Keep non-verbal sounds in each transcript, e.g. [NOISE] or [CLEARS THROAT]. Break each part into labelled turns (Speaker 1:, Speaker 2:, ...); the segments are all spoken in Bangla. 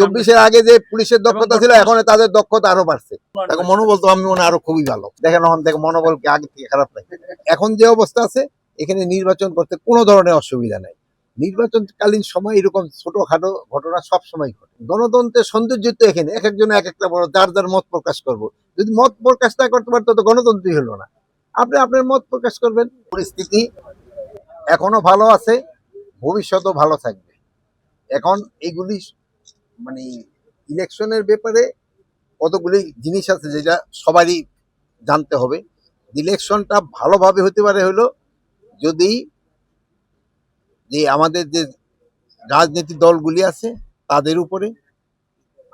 Speaker 1: চব্বিশের আগে যে পুলিশের দক্ষতা ছিল এখন তাদের দক্ষতা আরও বাড়ছে। দেখো মনোবল তো আমি মনে আরও খুবই ভালো। দেখেন এখন দেখো মনোবল কি আগে থেকে খারাপ নাই। এখন যে অবস্থা আছে এখানে নির্বাচন করতে কোনো ধরনের অসুবিধা নাই। নির্বাচনকালীন সময় এরকম ছোটখাটো ঘটনা সব সময় ঘটে। গণতন্ত্রের সৌন্দর্য তো এখানে। এক একজন এক একটা বড় যার যার মত প্রকাশ করব। যদি মত প্রকাশ না করতে পারতো তো গণতন্ত্রই হলো না। আপনি আপনার মত প্রকাশ করবেন। পরিস্থিতি এখনও ভালো আছে ভবিষ্যতেও ভালো থাকবে। এখন এগুলি মানে ইলেকশনের ব্যাপারে কতগুলি জিনিস আছে যেটা সবারই জানতে হবে। ইলেকশনটা ভালোভাবে হতে পারে হলো যদি যে আমাদের যে রাজনীতি দলগুলি আছে তাদের উপরে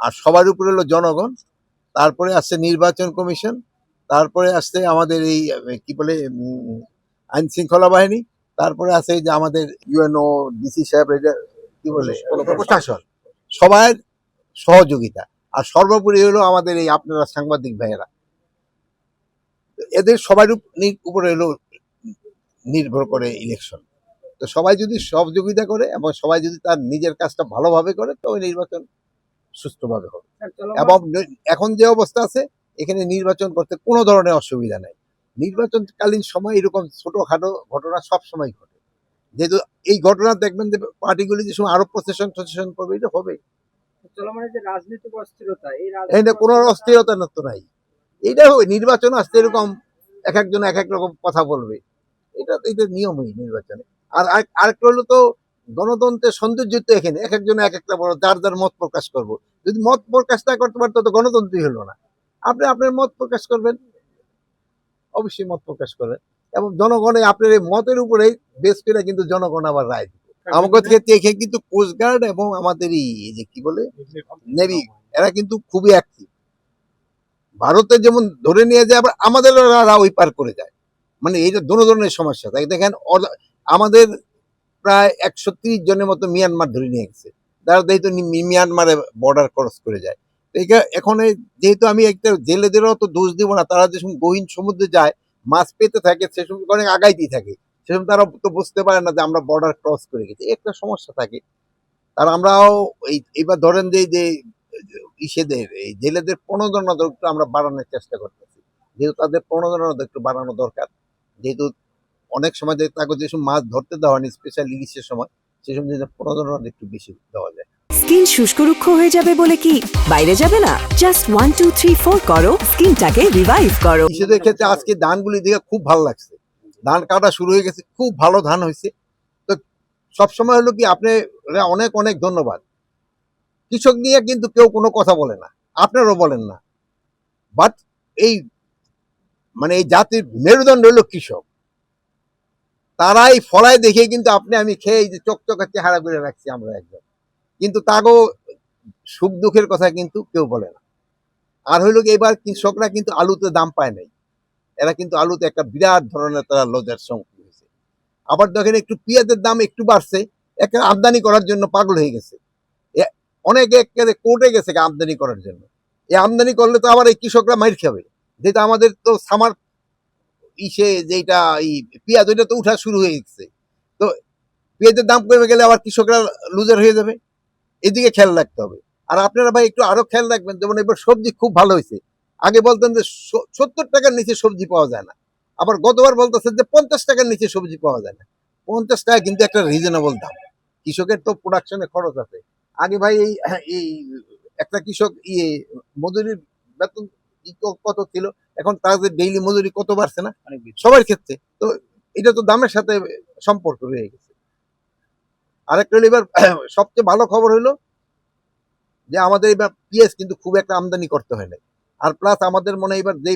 Speaker 1: আর সবার উপরে হলো জনগণ, তারপরে আসছে নির্বাচন কমিশন, তারপরে আসছে আমাদের এই, কি বলে আইন শৃঙ্খলা বাহিনী, তারপরে আছে যে আমাদের ইউএনও ডিসি সাহেব, এটা কি বলে? প্রশাসন। সবার সহযোগিতা। আর সর্বোপরি হলো আমাদের এই আপনারা সাংবাদিক ভাইয়েরা। এদের সবার উপরে হলো নির্ভর করে ইলেকশন তো সবাই যদি সহযোগিতা করে এবং সবাই যদি তার নিজের কাজটা ভালোভাবে করে তবে নির্বাচন সুস্থভাবে হবে। এবং এখন যে অবস্থা আছে এখানে নির্বাচন করতে কোনো ধরনের অসুবিধা নাই। নির্বাচনকালীন সময় এরকম ছোটখাটো ঘটনা সব সময় ঘটে। যেহেতু এই ঘটনা দেখবেন যে পার্টিগুলি যে সময় আরও প্রসেশন প্রসেশন করবে এটা হবে এটা কোনো অস্থিরতা না তো নাই। এইটা হবে নির্বাচন আসতে এরকম এক একজন এক এক রকম কথা বলবে। এটা এটা নিয়মই নির্বাচনে। আর আরেকটা হলো তো গণতন্ত্রের সৌন্দর্য তো এখানে এক একজন এক একটা বড় যার যার মত প্রকাশ করব। যদি মত প্রকাশ না করতে পারতো তো গণতন্ত্রই হলো না। আপনি আপনার মত প্রকাশ করবেন? অবশ্যই মত প্রকাশ করবেন। এবং জনগণে আপনার এই মতের উপরেই বেশ করে কিন্তু জনগণ আবার রায় দিবে। আমাদের ক্ষেত্রে এখানে কিন্তু কোস্টগার্ড এবং আমাদের এই যে কি বলে? নেভি এরা কিন্তু খুবই অ্যাক্টিভ ভারতে যেমন ধরে নিয়ে যায়, আবার আমাদের ওই পার করে যায়। মানে এইটা দোনো ধরনের সমস্যা। তাই দেখেন আমাদের প্রায় একশো তিরিশ জনের মতো মিয়ানমার ধরে নিয়ে গেছে। তারা যেহেতু মিয়ানমারে বর্ডার ক্রস করে যায়। এখন যেহেতু আমি একটা জেলেদেরও তো দোষ দিব না, তারা যে গহীন সমুদ্রে যায় মাছ পেতে থাকে, সে সময় অনেক আগাইতেই থাকে। সে সময় তারা তো বুঝতে পারে না যে আমরা বর্ডার ক্রস করে গেছি। একটা সমস্যা থাকে। তার আমরাও এই, এবার ধরেন যে যে, ইসেদের, এই জেলেদের প্রণোদনা একটু আমরা বাড়ানোর চেষ্টা করতেছি। যেহেতু তাদের প্রণোদনা একটু বাড়ানো দরকার। যেহেতু অনেক সময় তাকে যেসব মাছ ধরতে দেওয়া হয়নি স্পেশাল ইলিশের সময় সময় যেন প্রণোদনা একটু বেশি দেওয়া যায়।
Speaker 2: স্কিন শুষ্ক রুক্ষ হয়ে যাবে বলে কি? বাইরে যাবে না। Just one two three four করো। স্কিনটাকে রিভাইভ করো।
Speaker 1: কৃষিদের ক্ষেত্রে আজকে ধানগুলি দেখে খুব ভালো লাগছে। ধান কাটা শুরু হয়ে গেছে, খুব ভালো ধান হয়েছে। তো সবসময় হলো কি আপনি অনেক অনেক ধন্যবাদ। কৃষক নিয়ে কিন্তু কেউ কোনো কথা বলে না। আপনারও বলেন না। বাট এই মানে এই জাতির মেরুদণ্ড হলো কৃষক। তারাই ফলায় দেখে কিন্তু আপনি, আমি খেয়ে এই যে চকচকে চেহারা করে রাখছি আমরা একদম কিন্তু তাকেও সুখ দুঃখের কথা কিন্তু কেউ বলে না। আর হইল কি, এবার কৃষকরা কিন্তু আলুতে দাম পায় নাই। এরা কিন্তু আলুতে একটা বিরাট ধরনের তারা লজ্জার সম্মুখীন হয়েছে। আবার দেখেন একটু পেঁয়াজের দাম একটু বাড়ছে একটা আমদানি করার জন্য পাগল হয়ে গেছে। অনেকে একেবারে কোর্টে গেছে আমদানি করার জন্য। এই আমদানি করলে তো আবার এই কৃষকরা মাইর খাবে। যেটা আমাদের তো সামার ইসে যেটা এই পেঁয়াজ, ওইটা তো উঠা শুরু হয়ে গেছে। তো পেঁয়াজের দাম কমে গেলে আবার কৃষকরা লুজার হয়ে যাবে। এদিকে খেয়াল রাখতে হবে। আর আপনারা ভাই একটু আরও খেয়াল রাখবেন যেমন এবার সবজি খুব ভালো হয়েছে। আগে বলতেন যে সত্তর টাকার নিচে সবজি পাওয়া যায় না। আবার গতবার বলতেছেন যে পঞ্চাশ টাকার নিচে সবজি পাওয়া যায় না। পঞ্চাশ টাকা কিন্তু একটা রিজনেবল দাম। কৃষকের তো প্রোডাকশনে খরচ আছে। আগে ভাই এই এই একটা কৃষক ইয়ে মজুরির বেতন কত ছিল? এখন তাদের ডেইলি মজুরি কত বাড়ছে না? সবার ক্ষেত্রে। তো এটা তো দামের সাথে সম্পর্ক রয়ে গেছে। আরেকটা হলো এবার, [CLEARS THROAT] সবচেয়ে ভালো খবর হলো যে আমাদের এবার পিএস কিন্তু খুব একটা আমদানি করতে হয় না আর প্লাস আমাদের মনে এবার যে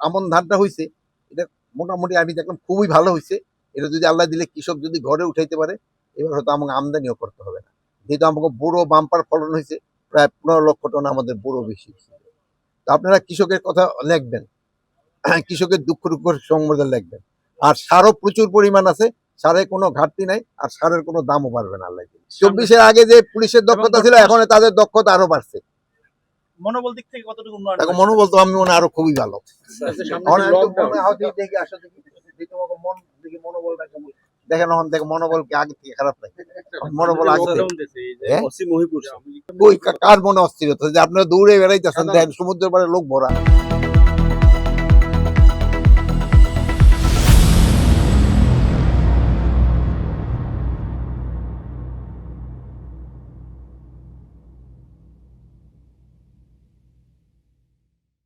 Speaker 1: আমন ধানটা হয়েছে এটা মোটামুটি আমি দেখলাম খুবই ভালো হয়েছে এটা যদি আল্লাহ দিলে কৃষক যদি ঘরে উঠাইতে পারে, এবার হয়তো আমাকে আমদানিও করতে হবে না। যেহেতু আমাকে বড় বাম্পার ফলন হয়েছে প্রায় পনেরো লক্ষ টন আমাদের বড় বেশি। তো আপনারা কৃষকের কথা লিখবেন, [CLEARS THROAT] কৃষকের দুঃখ দুঃখ সংবাদ লিখবেন। আর সারও প্রচুর পরিমাণ আছে সারে কোনো ঘাটতি নাই আর সারের কোনো দামও বাড়বে না আল্লাহ। চব্বিশের আগে যে পুলিশের দক্ষতা ছিল এখন তাদের দক্ষতা আরও বাড়ছে।
Speaker 3: মনোবল দিক থেকে কতটুকু উন্নয়ন
Speaker 1: দেখো মনোবল তো আমি মনে আরও খুবই ভালো। মনোবলটা কেমন। দেখেন ওখান থেকে মনোবল কি আগে থেকে খারাপ লাগে মনোবল আছে। হ্যাঁ? কার মনে অস্থিরতা? যে আপনারা দৌড়ে বেড়াইতেছেন দেখেন সমুদ্রের পাড়ে লোক ভরা।